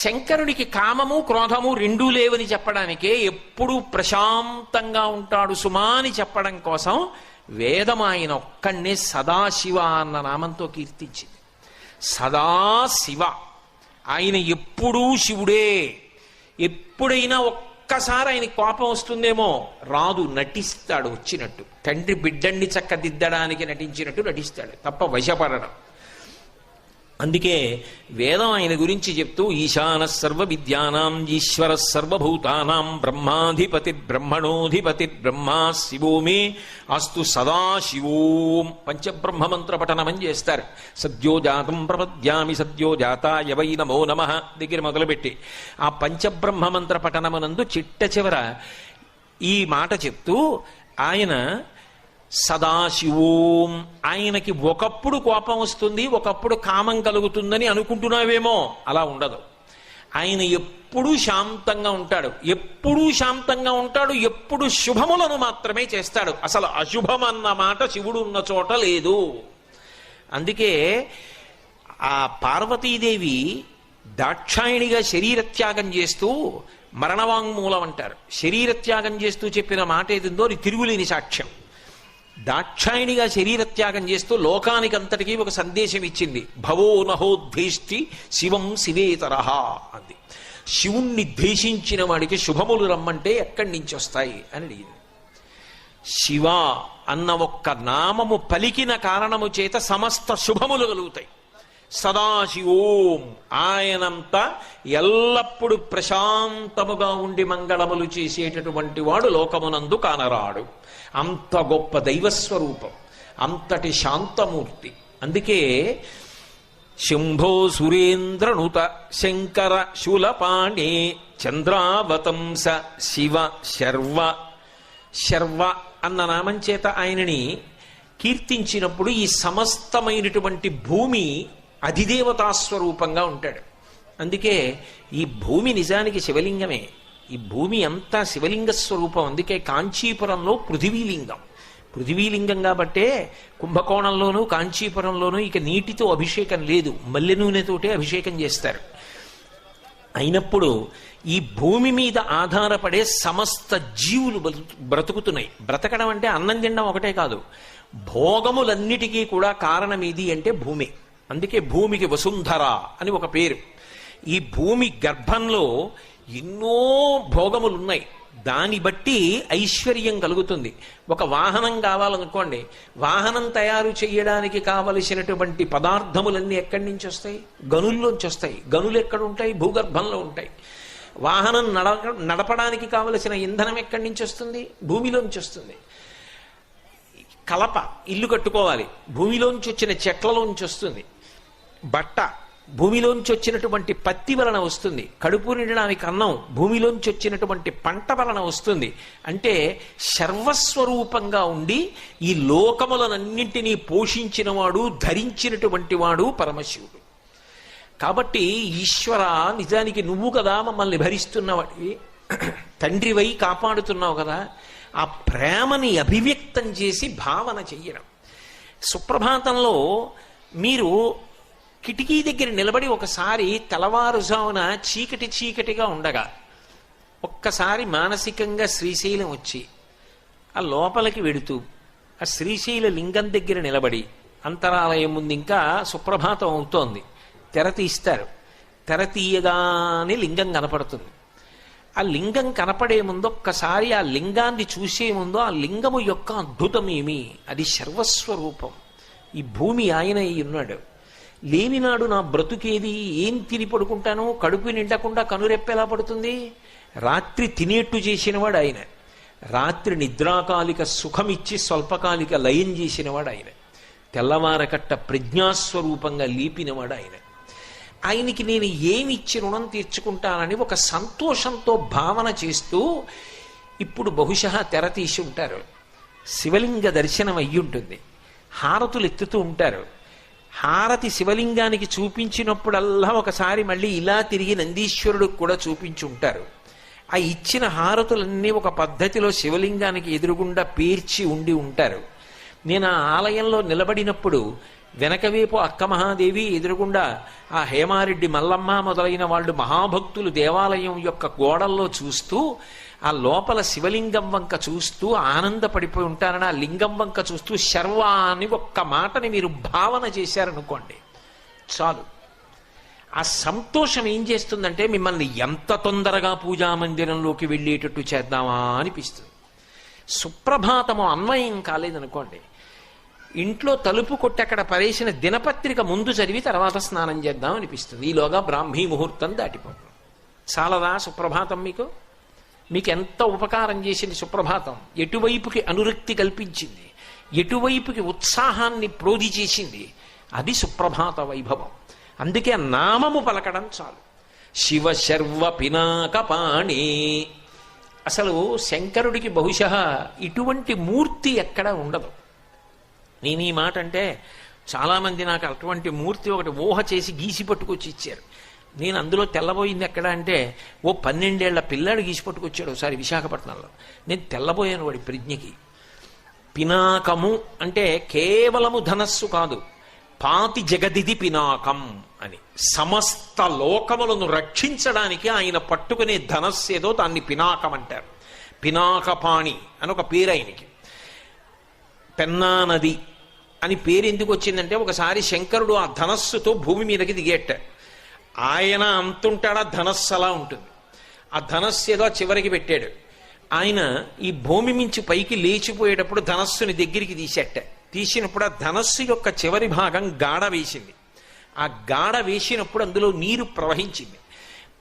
శంకరుడికి కామము క్రోధము రెండూ లేవని చెప్పడానికే ఎప్పుడూ ప్రశాంతంగా ఉంటాడు సుమా అని చెప్పడం కోసం వేదం ఆయన ఒక్కడిని సదాశివ అన్న నామంతో కీర్తించింది. సదాశివ ఆయన ఎప్పుడూ శివుడే. ఎప్పుడైనా ఒక్కసారి ఆయన కోపం వస్తుందేమో రాదు నటిస్తాడు వచ్చినట్టు. తండ్రి బిడ్డండి చక్కదిద్దడానికి నటించినట్టు నటిస్తాడు తప్ప వశపడడం. అందుకే వేదం ఆయన గురించి చెప్తూ ఈశాన సర్వ విద్యానాం ఈశ్వర సర్వభూతానాం బ్రహ్మాధిపతి బ్రహ్మణోధిపతి బ్రహ్మా శివోమి అస్తు సదాశివోం పంచబ్రహ్మ మంత్ర పఠనమని చేస్తారు. సద్యోజాతం ప్రపద్యామి సద్యోజాతాయ వై నమో నమ దగ్గర మొదలుపెట్టి. ఆ పంచబ్రహ్మమంత్ర పఠనమునందు చిట్ట చివర ఈ మాట చెప్తూ ఆయన సదాశివోం. ఆయనకి ఒకప్పుడు కోపం వస్తుంది ఒకప్పుడు కామం కలుగుతుందని అనుకుంటున్నావేమో? అలా ఉండదు. ఆయన ఎప్పుడూ శాంతంగా ఉంటాడు. ఎప్పుడూ శాంతంగా ఉంటాడు ఎప్పుడు శుభములను మాత్రమే చేస్తాడు. అసలు అశుభం అన్న మాట శివుడు ఉన్న చోట లేదు. అందుకే ఆ పార్వతీదేవి దాక్షాయణిగా శరీరత్యాగం చేస్తూ మరణవాంగ్మూలం అంటారు. శరీరత్యాగం చేస్తూ చెప్పిన మాట ఏదిందో అది తిరుగులేని సాక్ష్యం. దాక్షాయిణిగా శరీరత్యాగం చేస్తూ లోకానికి అంతటికీ ఒక సందేశం ఇచ్చింది. భవో నహోద్వేష్టి శివం శివేతరహ అంది. శివుణ్ణి ద్వేషించిన వాడికి శుభములు రమ్మంటే ఎక్కడి నుంచి వస్తాయి అని అడిగింది. శివ అన్న ఒక్క నామము పలికిన కారణము చేత సమస్త శుభములు కలుగుతాయి. సదాశివోం. ఆయనంతా ఎల్లప్పుడూ ప్రశాంతముగా ఉండి మంగళములు చేసేటటువంటి వాడు లోకమునందు కానరాడు. అంత గొప్ప దైవస్వరూపం అంతటి శాంతమూర్తి. అందుకే శంభో సురేంద్రనుత శంకర శూలపాణి చంద్రావతంస శివ శర్వ. శర్వ అన్న నామం చేత ఆయనని కీర్తించినప్పుడు ఈ సమస్తమైనటువంటి భూమి అధిదేవతా స్వరూపంగా ఉంటాడు. అందుకే ఈ భూమి నిజానికి శివలింగమే. ఈ భూమి అంతా శివలింగ స్వరూపం. అందుకే కాంచీపురంలో పృథివీలింగం. పృథివీలింగం కాబట్టే కుంభకోణంలోనూ కాంచీపురంలోనూ ఇక నీటితో అభిషేకం లేదు. మల్లె నూనెతోటే అభిషేకం చేస్తారు. అయినప్పుడు ఈ భూమి మీద ఆధారపడే సమస్త జీవులు బ్రతు- బ్రతుకుతున్నాయి. బ్రతకడం అంటే అన్నం తినడం ఒకటే కాదు. భోగములన్నిటికీ కూడా కారణం ఇది అంటే భూమి. అందుకే భూమికి వసుంధర అని ఒక పేరు. ఈ భూమి గర్భంలో ఎన్నో భోగములు ఉన్నాయి దాన్ని బట్టి ఐశ్వర్యం కలుగుతుంది. ఒక వాహనం కావాలనుకోండి వాహనం తయారు చేయడానికి కావలసినటువంటి పదార్థములన్నీ ఎక్కడి నుంచి వస్తాయి? గనుల్లోంచి వస్తాయి. గనులు ఎక్కడ ఉంటాయి భూగర్భంలో ఉంటాయి. వాహనం నడక నడపడానికి కావలసిన ఇంధనం ఎక్కడి నుంచి వస్తుంది? భూమిలోంచి వస్తుంది. కలప ఇల్లు కట్టుకోవాలి. భూమిలోంచి వచ్చిన చెట్లలోంచి వస్తుంది. బట్ట భూమిలోంచి వచ్చినటువంటి పత్తి వలన వస్తుంది. కడుపు నిండడానికి అన్నం భూమిలోంచి వచ్చినటువంటి పంట వలన వస్తుంది. అంటే సర్వస్వరూపంగా ఉండి ఈ లోకములనన్నింటినీ పోషించినవాడు ధరించినటువంటి వాడు పరమశివుడు. కాబట్టి ఈశ్వర నిజానికి నువ్వు కదా మమ్మల్ని భరిస్తున్నవాడివి. తండ్రివై కాపాడుతున్నావు కదా. ఆ ప్రేమని అభివ్యక్తం చేసి భావన చెయ్యడం. సుప్రభాతంలో మీరు కిటికీ దగ్గర నిలబడి ఒకసారి తెల్లవారుజామున చీకటి చీకటిగా ఉండగా ఒక్కసారి మానసికంగా శ్రీశైలం వచ్చి ఆ లోపలికి వెడుతూ ఆ శ్రీశైల లింగం దగ్గర నిలబడి అంతరాలయం ముందు ఇంకా సుప్రభాతం అవుతోంది. తెర తీస్తారు. తెర తీయగానే లింగం కనపడుతుంది. ఆ లింగం కనపడే ముందు ఒక్కసారి ఆ లింగాన్ని చూసే ముందు ఆ లింగము యొక్క అద్భుతం ఏమి అది సర్వస్వరూపం. ఈ భూమి ఆయన ఉన్నాడు. లేనినాడు నా బ్రతుకేది? ఏం తిని పడుకుంటాను? కడుపు నిండకుండా కనురెప్పెలా పడుతుంది? రాత్రి తినేట్టు చేసినవాడు ఆయన. రాత్రి నిద్రాకాలిక సుఖమిచ్చి స్వల్పకాలిక లయం చేసినవాడు ఆయన. తెల్లవారకట్ట ప్రజ్ఞాస్వరూపంగా లేపినవాడు ఆయన. ఆయనకి నేను ఏమిచ్చి రుణం తీర్చుకుంటానని ఒక సంతోషంతో భావన చేస్తూ ఇప్పుడు బహుశా తెర తీసి ఉంటారు. శివలింగ దర్శనం అయ్యుంటుంది. హారతులు ఎత్తుతూ ఉంటారు. హారతి శివలింగానికి చూపించినప్పుడల్లా ఒకసారి మళ్ళీ ఇలా తిరిగి నందీశ్వరుడికి కూడా చూపించి ఉంటారు ఆ ఇచ్చిన హారతులన్నీ ఒక పద్ధతిలో శివలింగానికి ఎదురుగుండా పేర్చి ఉండి ఉంటారు. నేను ఆ ఆలయంలో నిలబడినప్పుడు వెనకవైపు అక్క మహాదేవి ఎదురుగుండా ఆ హేమారెడ్డి మల్లమ్మ మొదలైన వాళ్ళు మహాభక్తులు దేవాలయం యొక్క గోడల్లో చూస్తూ ఆ లోపల శివలింగం వంక చూస్తూ ఆనందపడిపోయి ఉంటారని ఆ లింగం వంక చూస్తూ శర్వ అని ఒక్క మాటని మీరు భావన చేశారనుకోండి చాలు. ఆ సంతోషం ఏం చేస్తుందంటే మిమ్మల్ని ఎంత తొందరగా పూజా మందిరంలోకి వెళ్ళేటట్టు చేద్దామా అనిపిస్తుంది. సుప్రభాతము అన్వయం కాలేదనుకోండి ఇంట్లో తలుపు కొట్టి అక్కడ పరేసిన దినపత్రిక ముందు చదివి తర్వాత స్నానం చేద్దాం అనిపిస్తుంది. ఈలోగా బ్రాహ్మీ ముహూర్తం దాటిపోతుంది. చాలదా సుప్రభాతం మీకు? మీకు ఎంత ఉపకారం చేసింది సుప్రభాతం? ఎటువైపుకి అనురక్తి కల్పించింది? ఎటువైపుకి ఉత్సాహాన్ని ప్రోధి చేసింది? అది సుప్రభాత వైభవం. అందుకే నామము పలకడం చాలు. శివ శర్వ పినాకపాణి అసలు శంకరుడికి బహుశ ఇటువంటి మూర్తి ఎక్కడ ఉండదు. నేను ఈ మాట అంటే చాలామంది నాకు అటువంటి మూర్తి ఒకటి ఊహ చేసి గీసి పట్టుకొచ్చి ఇచ్చారు. నేను అందులో తెల్లబోయింది ఎక్కడ అంటే ఓ పన్నెండేళ్ళ పిల్లాడు గీసి పట్టుకొచ్చాడు ఒకసారి విశాఖపట్నంలో. నేను తెల్లబోయాను వాడి ప్రజ్ఞకి. పినాకము అంటే కేవలము ధనస్సు కాదు పాతి జగదిది పినాకం అని. సమస్త లోకములను రక్షించడానికి ఆయన పట్టుకునే ధనస్సు ఏదో దాన్ని పినాకం అంటారు. పినాకపాణి అని ఒక పేరు ఆయనకి. పెన్నా నది అని పేరు ఎందుకు వచ్చిందంటే ఒకసారి శంకరుడు ఆ ధనస్సుతో భూమి మీదకి దిగేట్టాడు ఆయన అంతుంటాడా ధనస్సు అలా ఉంటుంది. ఆ ధనస్సు ఏదో చివరికి పెట్టాడు. ఆయన ఈ భూమి మించి పైకి లేచిపోయేటప్పుడు ధనస్సుని దగ్గరికి తీసేట. తీసినప్పుడు ఆ ధనస్సు యొక్క చివరి భాగం గాఢ వేసింది. ఆ గాఢ వేసినప్పుడు అందులో నీరు ప్రవహించింది.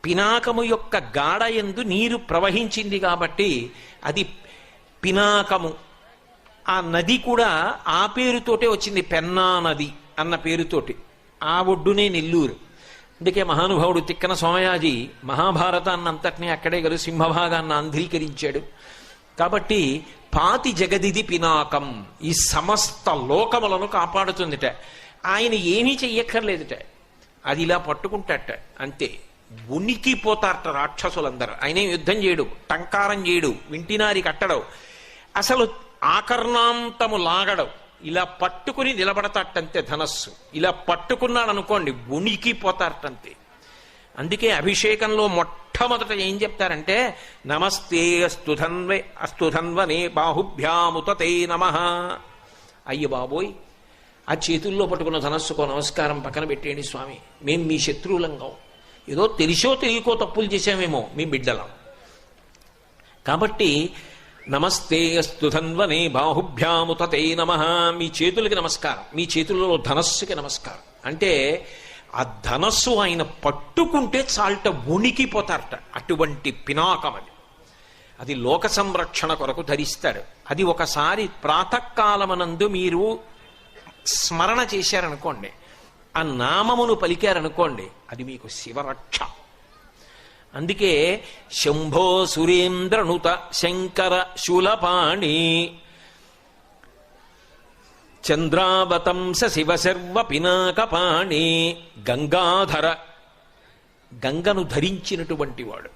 పినాకము యొక్క గాఢ ఎందు నీరు ప్రవహించింది కాబట్టి అది పినాకము. ఆ నది కూడా ఆ పేరుతోటే వచ్చింది పెన్నా నది అన్న పేరుతోటి. ఆ ఒడ్డునే నెల్లూరు. అందుకే మహానుభావుడు తిక్కన సోమయాజి మహాభారతాన్నంతటినీ అక్కడే గలు సింహభాగాన్ని అంధీకరించాడు. కాబట్టి పాతి జగదిది పినాకం ఈ సమస్త లోకములను కాపాడుతుందిట. ఆయన ఏమీ చెయ్యక్కర్లేదుట. అది ఇలా పట్టుకుంటాట. అంతే. ఉనికిపోతారట రాక్షసులందరూ. ఆయన యుద్ధం చేయడు టంకారం చేయడు వింటినారి కట్టడం అసలు ఆకర్ణాంతము లాగడం ఇలా పట్టుకుని నిలబడతాటంతే ధనస్సు. ఇలా పట్టుకున్నాడు అనుకోండి ఉనికిపోతారటంతే అందుకే అభిషేకంలో మొట్టమొదట ఏం చెప్తారంటే నమస్తే అస్తుధన్వే అస్తుధన్వనే బాహుభ్యాముతతే నమ. అయ్య బాబోయ్ ఆ చేతుల్లో పట్టుకున్న ధనస్సుకో నమస్కారం పక్కన పెట్టేయండి స్వామి. మేం మీ శత్రువులంగా. ఏదో తెలిసో తెలియకో తప్పులు చేసామేమో మీ బిడ్డలం. కాబట్టి నమస్తే అస్తు ధన్వనే బాహుభ్యాముతతే నమ. మీ చేతులకి నమస్కారం. మీ చేతులలో ధనస్సుకి నమస్కారం. అంటే ఆ ధనస్సు ఆయన పట్టుకుంటే చాల్ట ఉణికిపోతారట అటువంటి పినాకం అది. అది లోక సంరక్షణ కొరకు ధరిస్తాడు అది ఒకసారి ప్రాతకాలమనందు మీరు స్మరణ చేశారనుకోండి. ఆ నామమును పలికారనుకోండి అది మీకు శివరక్ష. అందుకే శంభో సురేంద్రనుత శంకర శూలపాణి. చంద్రావతంస శివశర్వ పినాకపాణి. గంగాధర. గంగను ధరించినటువంటి వాడు.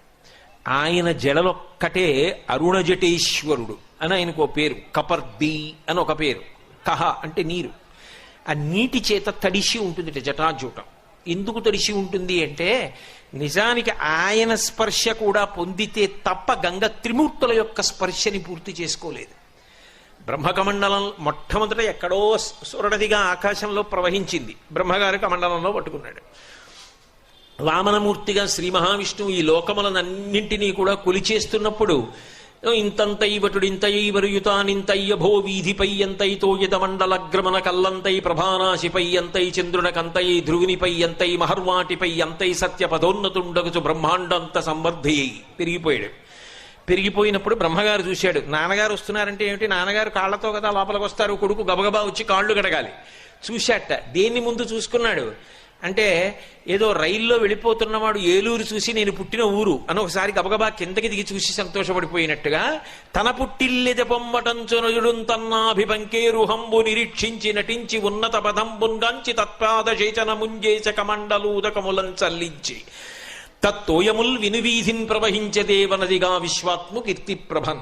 ఆయన జడలొక్కటే అరుణజటేశ్వరుడు అని ఆయనకు ఒక పేరు. కపర్ది అని ఒక పేరు. కహ అంటే నీరు. ఆ నీటి చేత తడిసి ఉంటుంది జటాజూటం. ఎందుకు తడిసి ఉంటుంది అంటే నిజానికి ఆయన స్పర్శ కూడా పొందితే తప్ప గంగ త్రిమూర్తుల యొక్క స్పర్శని పూర్తి చేసుకోలేదు. బ్రహ్మకమండలం మొట్టమొదట ఎక్కడో సురడదిగా ఆకాశంలో ప్రవహించింది. బ్రహ్మగారి కమండలంలో పట్టుకున్నాడు. వామనమూర్తిగా శ్రీ మహావిష్ణువు ఈ లోకములనన్నింటినీ కూడా కొలిచేస్తున్నప్పుడు ఇంతంత ఇవటుడు ఇంత ఇవరుయుతానింతయ్య భో వీధిపై ఎంతైతో యదమండలగ్రమణ కల్లంతై ప్రభానాశిపై ఎంతై చంద్రునకంతై ధ్రువునిపై ఎంతై మహర్వాటిపై ఎంతై సత్య బ్రహ్మాండంత సంవర్ధి పెరిగిపోయాడు పెరిగిపోయినప్పుడు బ్రహ్మగారు చూశాడు నాన్నగారు వస్తున్నారంటే ఏమిటి నాన్నగారు కాళ్ళతో కదా లోపలికి వస్తారు కొడుకు గబగబా వచ్చి కాళ్ళు గడగాలి చూశాట దేన్ని ముందు చూసుకున్నాడు అంటే ఏదో రైల్లో వెళ్ళిపోతున్నవాడు ఏలూరు చూసి నేను పుట్టిన ఊరు అని ఒకసారి గబగబా కిందకి దిగి చూసి సంతోషపడిపోయినట్టుగా తన పుట్టిల్లెద పొమ్మటంచునయుడు తన్నాభిబంకేరుహంబు నిరీక్షించి నటించి ఉన్నత పదంబున్గాంచి తత్పాద చేచన ముంజేచ కమండలూదకములం చల్లించి. తత్తోయముల్ వినువీధిన్ ప్రవహించదేవనదిగా విశ్వాత్ము కీర్తి ప్రభన్